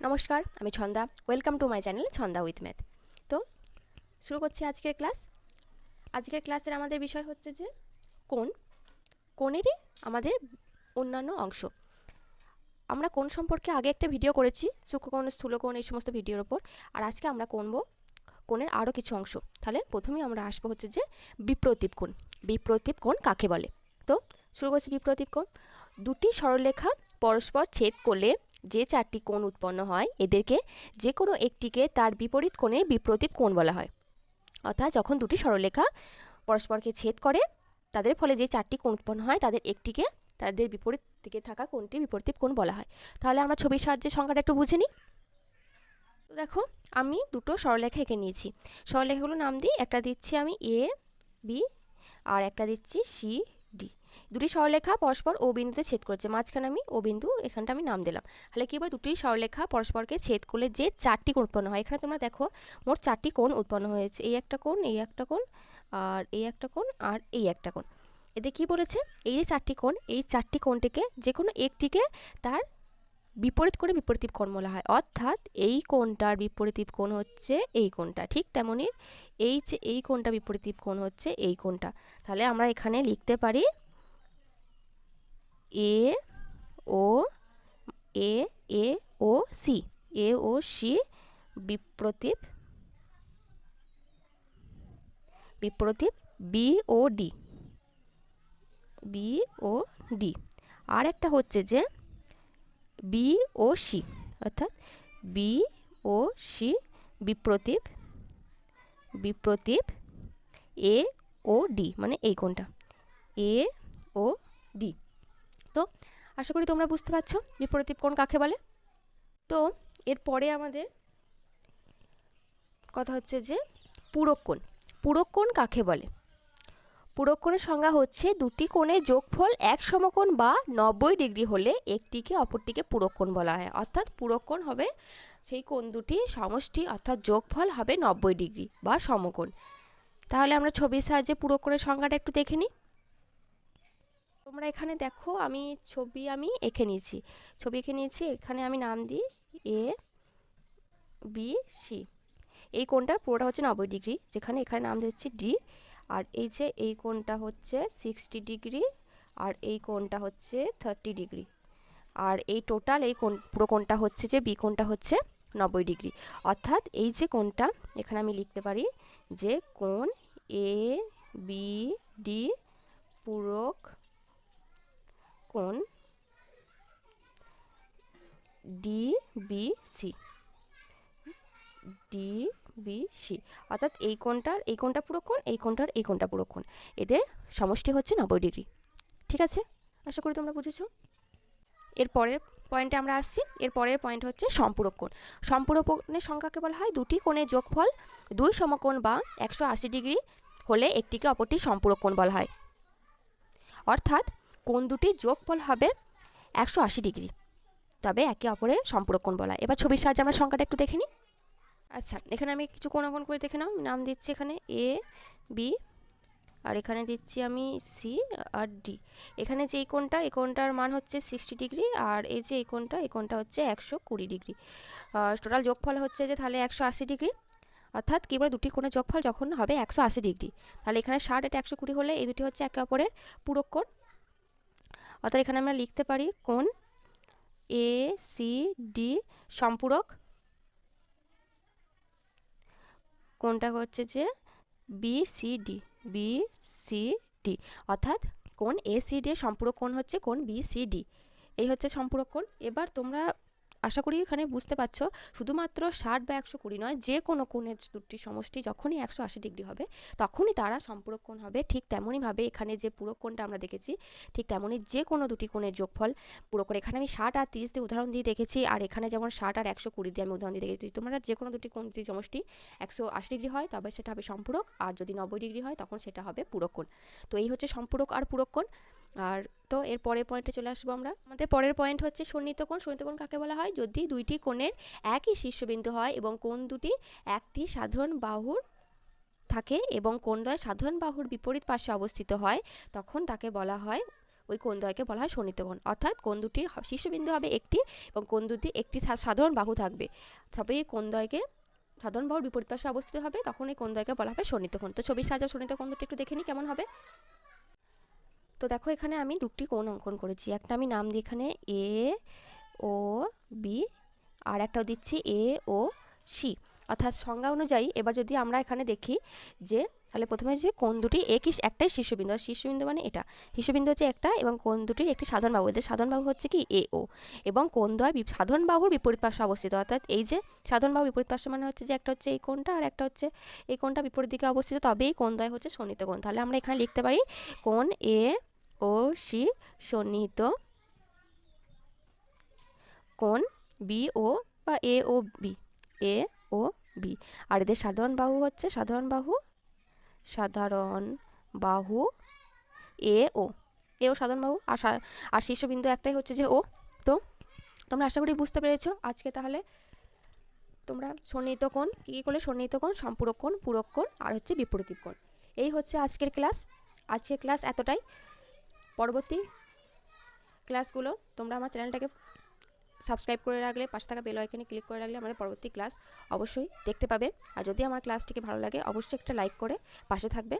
নমস্কার, আমি Chanda. Welcome to my channel Chanda with math তো, শুরু করছি আজকের ক্লাস আজকের ক্লাসের আমাদের বিষয় হচ্ছে যে, কোন কোণেরই আমাদের অন্যান্য অংশ। আমরা কোন সম্পর্কে আগে একটা ভিডিও করেছি, সূক্ষ্মকোণ, স্থূলকোণ, এই সমস্ত ভিডিওর ওপর আর আজকে আমরা কোনব কোণের আরও কিছু অংশ। তাহলে প্রথমেই আমরা আসব হচ্ছে যে, বিপ্রতীপ কোণ। বিপ্রতীপ কোণ কাকে বলে? তো, শুরু করছি বিপ্রতীপ কোণ। দুটি সরলরেখা পরস্পর ছেদ করলে যে চারটি কোণ উৎপন্ন হয়, এদেরকে যে কোনো একটিকে তার বিপরীত কোণে বিপ্রতীপ কোণ বলা হয়। অর্থাৎ যখন দুটি সরলরেখা পরস্পরকে ছেদ করে, তাদের ফলে যে চারটি কোণ উৎপন্ন হয়, তাদের একটিকে তাদের বিপরীত দিকে থাকা কোণটি বিপরীত কোণ বলা হয়। তাহলে আমরা ছবির সাহায্যে সংখ্যাটা একটু বুঝে নিই। তো দেখো, আমি দুটো সরলরেখা এঁকে নিয়েছি। সরলরেখাগুলো নাম দিই একটা দিচ্ছি আমি এ বি আর একটা দিচ্ছি সি দুটি সরলরেখা পরস্পর ও বিন্দুতে ছেদ করেছে। মাঝখানে আমি ও বিন্দু, এখানটা আমি নাম দিলাম। তাহলে কী বলে দুটি সরলরেখা পরস্পরকে ছেদ করলে যে চারটি কোণ উৎপন্ন হয়, এখানে তোমরা দেখো মোট চারটি কোণ উৎপন্ন হয়েছে। এই একটা কোণ, এই একটা কোণ, আর এই একটা কোণ, আর এই একটা কোণ। এতে কি বলেছে? এই যে চারটি কোণ, এই চারটি কোণটিকে যে কোনো একটিকে তার বিপরীত করে বিপরীত কোণ বলা হয়। অর্থাৎ এই কোণটার বিপরীত কোণ হচ্ছে এই কোণটা। ঠিক তেমনই এই যে এই কোণটা বিপরীত কোণ হচ্ছে এই কোণটা। তাহলে আমরা এখানে লিখতে পারি A, O, A A, O, C. A, O, C বিপ্রতীপ বিপ্রতীপ, B, O, D. B, O, D. আর একটা হচ্ছে যে বি, ও, সি। অর্থাৎ বি, ও, সি বিপ্রতীপ বিপ্রতীপ, এ, ও, ডি। মানে এই কোনটা? A, O, D. তো? আশা করি তোমরা বুঝতে পারছ বিপরীত কোণ কাকে বলে? তো, এরপরে আমাদের কথা হচ্ছে যে পূরক কোণ। পূরক কোণ কাকে বলে? পূরক কোণের সংজ্ঞা হচ্ছে দুটি কোণের যোগফল এক সমকোণ বা নব্বই ডিগ্রি হলে একটিকে অপরটিকে পূরক কোণ বলা হয়। অর্থাৎ পূরক কোণ হবে সেই কোণ দুটি সমষ্টি, অর্থাৎ যোগফল হবে নব্বই ডিগ্রি বা সমকোণ। তাহলে আমরা ছবির সাহায্যে পূরক কোণের সংজ্ঞাটা একটু দেখে নিই। তোমরা এখানে দেখো, আমি ছবি আমি এঁকে নিয়েছি। ছবি এঁকে নিয়েছি, এখানে আমি নাম দিই এ, বি, সি। এই কোণটা পুরোটা হচ্ছে নব্বই ডিগ্রি, যেখানে এখানে নাম দিচ্ছি ডি। আর এই যে এই কোণটা হচ্ছে সিক্সটি ডিগ্রি, আর এই কোণটা হচ্ছে থার্টি ডিগ্রি। আর এই টোটাল এই কোণ, পুরো কোণটা হচ্ছে যে বি কোণটা হচ্ছে নব্বই ডিগ্রি। অর্থাৎ এই যে কোণটা, এখানে আমি লিখতে পারি যে কোণ এ, বি, ডি, পূরক কোণ D B C D B C অর্থাৎ এই কোণটার, এই কোণটা পুরো কোণ, এই কোণটার, এই কোণটা পুরো কোণ। এদের সমষ্টি হচ্ছে নব্বই ডিগ্রি। ঠিক আছে? আশা করি তোমরা বুঝেছ। এর পরের পয়েন্টে আমরা আসছি। এর পরের পয়েন্ট হচ্ছে সম্পূরক কোণ। সম্পূরক কোণের সংখ্যাকে বলা হয় দুটি কোণের যোগফল দুই সমকোণ বা একশো আশি ডিগ্রি হলে একটিকে অপরটি সম্পূরক কোণ বলা হয়। অর্থাৎ কোণ দুটি যোগফল হবে? একশো আশি ডিগ্রি। তবে একে অপরের সম্পূরক কোণ বলা এবার ছবির সাহায্যে আমরা সংখ্যাটা একটু দেখে নিই। আচ্ছা এখানে আমি কিছু কোণ অঙ্কন করে দেখে নাও। নাম দিচ্ছি এখানে এ বি আর এখানে দিচ্ছি আমি সি আর ডি এখানে যে এই কোণটা, এই কোণটার মান হচ্ছে সিক্সটি ডিগ্রি, আর এই যে এই কোণটা এই কোণটা হচ্ছে একশো কুড়ি ডিগ্রি। টোটাল যোগফল হচ্ছে যে তাহলে একশো আশি ডিগ্রি। অর্থাৎ কী বলে দুটি কোণের যোগফল যখন হবে একশো আশি ডিগ্রি? তাহলে এখানে ষাট এটা একশো কুড়ি হলে এই দুটি হচ্ছে একে অপরের পূরক কোণ। অর্থাৎ এখানে আমরা লিখতে পারি কোন? এ সি ডি সম্পূরক। কোনটা হচ্ছে যে? B C D B C D অর্থাৎ কোন? এ সি ডি সম্পূরক কোন হচ্ছে? কোন? বি সি ডি এই হচ্ছে সম্পূরক কোন? এবার তোমরা আশা করি এখানে বুঝতে পারছ, শুধুমাত্র ষাট বা একশো কুড়ি নয়, যে কোনো কোণের দুটি সমষ্টি যখনই একশো আশি ডিগ্রি হবে, তখনই তারা সম্পূরক কোণ হবে, ঠিক তেমনইভাবে এখানে যে পুরো কোণটা আমরা দেখেছি, ঠিক তেমনই যে কোনো দুটি কোণের যোগফল, পুরো কোণ এখানে আমি ষাট আর তিরিশ দিয়ে উদাহরণ দিয়ে দেখেছি, আর এখানে যেমন ষাট আর একশো কুড়ি দিয়ে আমি উদাহরণ দিয়ে দেখেছি, তোমরা যে কোনো দুটি কোণ যদি সমষ্টি একশো আশি ডিগ্রি হয়, তবে সেটা হবে সম্পূরক, আর যদি নব্বই ডিগ্রি হয়, তখন সেটা হবে পূরক কোণ। তো এই হচ্ছে সম্পূরক আর পূরক কোণ, আর তো এর পরের পয়েন্টে চলে আসব আমরা। আমাদের পরের পয়েন্ট হচ্ছে সন্নিহিত কোণ। সন্নিহিত কোণ কাকে বলা হয়? যদি দুইটি কোণের একই শীর্ষবিন্দু হয় এবং কোণ দুটি একটি সাধারণ বাহুর থাকে এবং কোণদ্বয় সাধারণ বাহুর বিপরীত পাশে অবস্থিত হয়, তখন তাকে বলা হয়, ওই কোণদ্বয়কে বলা হয় সন্নিহিত কোণ। অর্থাৎ কোণ দুটির শীর্ষবিন্দু হবে একটি এবং কোণ দুটি একটি সাধারণ বাহু থাকবে। তবে এই কোণদ্বয়কে সাধারণ বাহুর বিপরীত পাশে অবস্থিত হবে, তখন এই কোণদ্বয়কে বলা হবে সন্নিহিত কোণ। তো ছবির সাহায্যে সন্নিহিত কোণ দুটি একটু দেখে নিই কেমন হবে। তো দেখো এখানে আমি দুটি কোণ অঙ্কন করেছি। একটা আমি নাম দিই এখানে এ ও বি আর একটাও দিচ্ছি এ ও সি অর্থাৎ সংজ্ঞা অনুযায়ী এবার যদি আমরা এখানে দেখি যে, তাহলে প্রথমে যে কোন দুটি একই একটাই শীর্ষবিন্দু আর শীর্ষবিন্দু মানে এটা। শীর্ষবিন্দু হচ্ছে একটা এবং কোন দুটির একটি সাধারণ বাহু। এদের সাধারণ বাহু হচ্ছে কি? এ ও এবং কোন দ্বয় সাধারণ বাহুর বিপরীত পাশে অবস্থিত। অর্থাৎ এই যে সাধারণ বাহুর বিপরীত পাশে মানে হচ্ছে যে একটা হচ্ছে এই কোণটা আর একটা হচ্ছে এই কোণটা বিপরীত দিকে অবস্থিত। তবেই কোন দ্বয় হচ্ছে সন্নিহিত কোণ। তাহলে আমরা এখানে লিখতে পারি কোন এ ও সি সন্নিহিত। কোণ বি, ও বা এ, ও, বি? এ, ও, বি। আর এদের সাধারণ বাহু হচ্ছে সাধারণ বাহু? সাধারণ বাহু এ, ও। এ, ও সাধারণ বাহু। আর আর শীর্ষবিন্দু একটাই হচ্ছে যে ও। তো তোমরা আশা করি বুঝতে পেরেছ। আজকে তাহলে তোমরা সন্নিহিত কোণ, কী কী করলে সন্নিহিত কোণ, সম্পূরক কোণ, পূরক কোণ, আর হচ্ছে বিপরীত কোণ। এই হচ্ছে আজকের ক্লাস। আজকের ক্লাস এতটাই। পরবর্তী ক্লাসগুলো তোমরা আমার চ্যানেলটাকে সাবস্ক্রাইব করে রাখলে, পাশে থাকা বেল আইকনে ক্লিক করে রাখলে আমাদের পরবর্তী ক্লাস অবশ্যই দেখতে পাবে। আর যদি আমার ক্লাসটিকে ভালো লাগে, অবশ্যই একটা লাইক করে পাশে থাকবে।